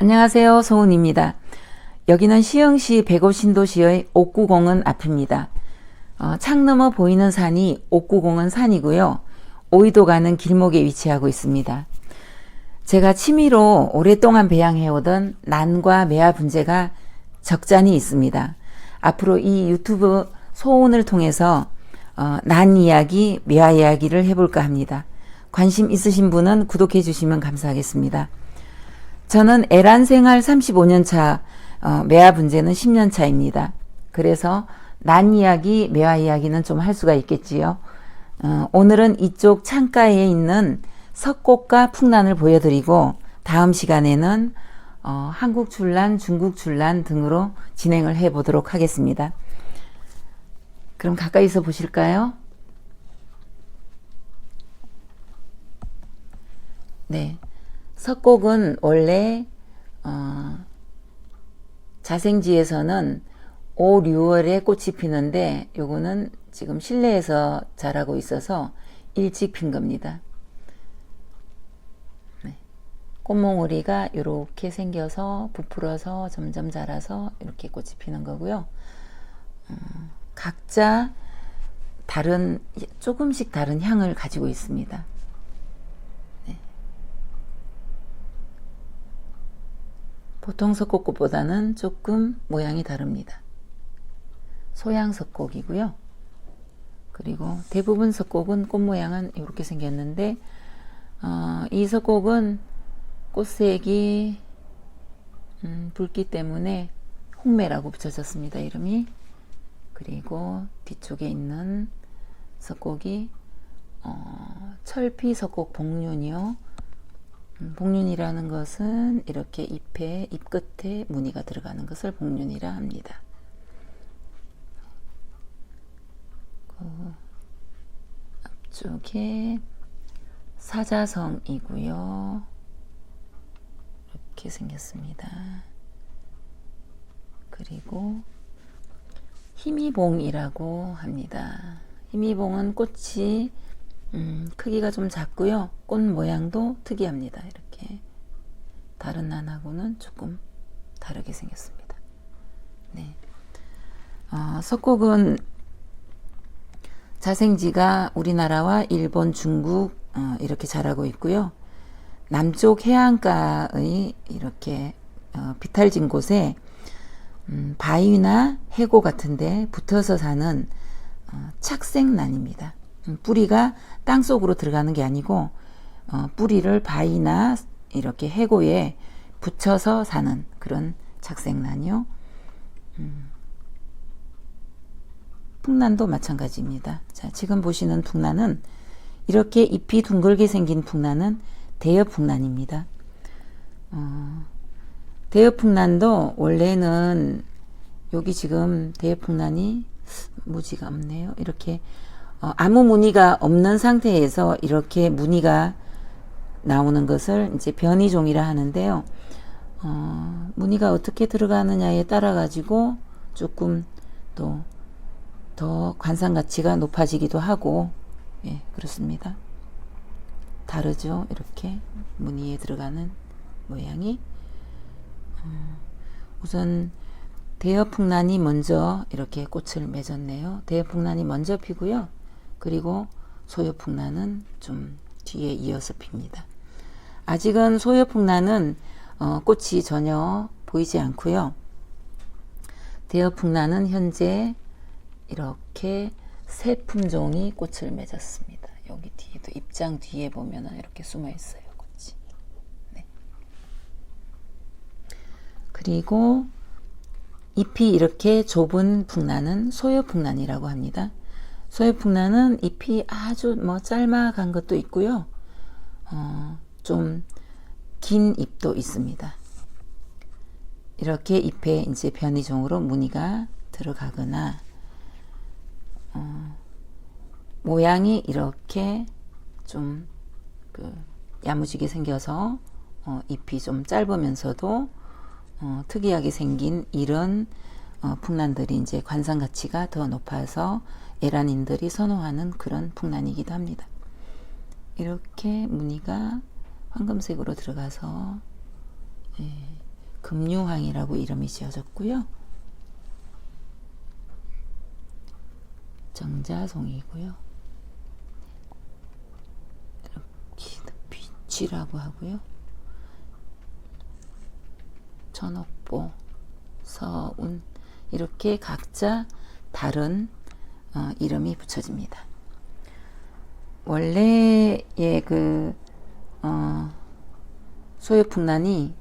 안녕하세요. 소은입니다. 여기는 시흥시 백오신도시의 옥구공원 앞입니다. 어, 창 너머 보이는 산이 옥구공원 산이고요. 오이도 가는 길목에 위치하고 있습니다. 제가 취미로 오랫동안 배양해오던 난과 매화 분재가 적잖이 있습니다. 앞으로 이 유튜브 소원을 통해서 어, 난 이야기, 매화 이야기를 해볼까 합니다. 관심 있으신 분은 구독해 주시면 감사하겠습니다. 저는 애란 생활 35년 차, 어, 매화 분재는 10년 차입니다. 그래서 난 이야기, 매화 이야기는 좀 할 수가 있겠지요. 어, 오늘은 이쪽 창가에 있는 석곡과 풍란을 보여드리고 다음 시간에는 어, 한국 출란, 중국 출란 등으로 진행을 해 보도록 하겠습니다. 그럼 가까이서 보실까요? 네. 석곡은 원래 어, 자생지에서는 5, 6월에 꽃이 피는데 요거는 지금 실내에서 자라고 있어서 일찍 핀 겁니다. 네. 꽃몽우리가 이렇게 생겨서 부풀어서 점점 자라서 이렇게 꽃이 피는 거고요. 음, 각자 다른 조금씩 다른 향을 가지고 있습니다. 보통 석곡꽃보다는 조금 모양이 다릅니다. 소양 석곡이고요. 그리고 대부분 석곡은 꽃 모양은 이렇게 생겼는데 어, 이 석곡은 꽃색이 음, 붉기 때문에 홍매라고 붙여졌습니다. 이름이 그리고 뒤쪽에 있는 석곡이 어, 철피 석곡 복륜이요. 음, 복륜이라는 것은 이렇게 잎에 잎 끝에 무늬가 들어가는 것을 복륜이라 합니다. 그 앞쪽에 사자성이고요. 이렇게 생겼습니다. 그리고 희미봉이라고 합니다. 희미봉은 꽃이 음, 크기가 좀 작고요. 꽃 모양도 특이합니다. 이렇게 다른 난하고는 조금 다르게 생겼습니다. 네. 어, 석곡은 자생지가 우리나라와 일본, 중국 어, 이렇게 자라고 있고요. 남쪽 해안가의 이렇게 어, 비탈진 곳에 음, 바위나 해고 같은데 붙어서 사는 어, 착생난입니다. 음, 뿌리가 땅 속으로 들어가는 게 아니고 어, 뿌리를 바위나 이렇게 해고에 붙여서 사는 그런 착생난이요. 음. 풍란도 마찬가지입니다. 자, 지금 보시는 풍란은 이렇게 잎이 둥글게 생긴 풍란은 대엽풍란입니다. 어, 대엽풍란도 원래는 여기 지금 대엽풍란이 무지가 없네요. 이렇게 어, 아무 무늬가 없는 상태에서 이렇게 무늬가 나오는 것을 이제 변이종이라 하는데요. 어, 무늬가 어떻게 들어가느냐에 따라 가지고 조금 또 더 관상 가치가 높아지기도 하고 예, 그렇습니다. 다르죠. 이렇게 무늬에 들어가는 모양이 어, 우선 대여풍란이 먼저 이렇게 꽃을 맺었네요. 대여풍란이 먼저 피고요. 그리고 소여풍란은 좀 뒤에 이어서 핍니다. 아직은 소여풍란은 어, 꽃이 전혀 보이지 않고요. 대여풍란은 현재 이렇게 새 품종이 꽃을 맺었습니다. 여기 뒤에도 입장 뒤에 보면 이렇게 숨어 있어요. 꽃이. 네. 그리고 잎이 이렇게 좁은 풍란은 소여풍란이라고 합니다. 소여풍란은 잎이 아주 뭐 짤막한 것도 있고요. 어, 좀 긴 잎도 있습니다. 이렇게 잎에 이제 변이종으로 무늬가 들어가거나 어, 모양이 이렇게 좀 그 야무지게 생겨서 어, 잎이 좀 짧으면서도 어, 특이하게 생긴 이런 어, 풍란들이 이제 관상 가치가 더 높아서 에란인들이 선호하는 그런 풍란이기도 합니다. 이렇게 무늬가 황금색으로 들어가서 예, 금유황이라고 이름이 지어졌고요. 정자송이고요. 이렇게 빛이라고 하고요. 천옥보, 서운 이렇게 각자 다른 어, 이름이 붙여집니다. 원래의 그 어, 소요풍란이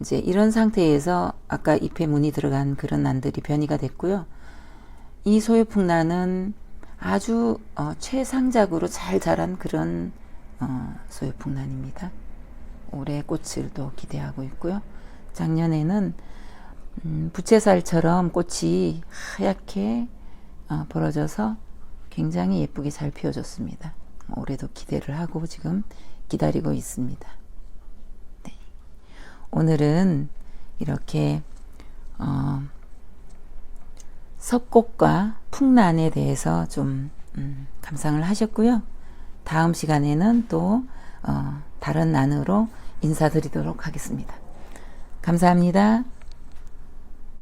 이제 이런 상태에서 아까 잎에 문이 들어간 그런 난들이 변이가 됐고요. 이 소요풍란은 아주 어, 최상작으로 잘 자란 그런 어, 소요풍란입니다. 올해 꽃을 또 기대하고 있고요. 작년에는 음, 부채살처럼 꽃이 하얗게 어, 벌어져서 굉장히 예쁘게 잘 피어졌습니다. 올해도 기대를 하고 지금 기다리고 있습니다. 네. 오늘은 이렇게 어, 석곡과 풍란에 대해서 좀 음, 감상을 하셨고요. 다음 시간에는 또 어, 다른 난으로 인사드리도록 하겠습니다. 감사합니다.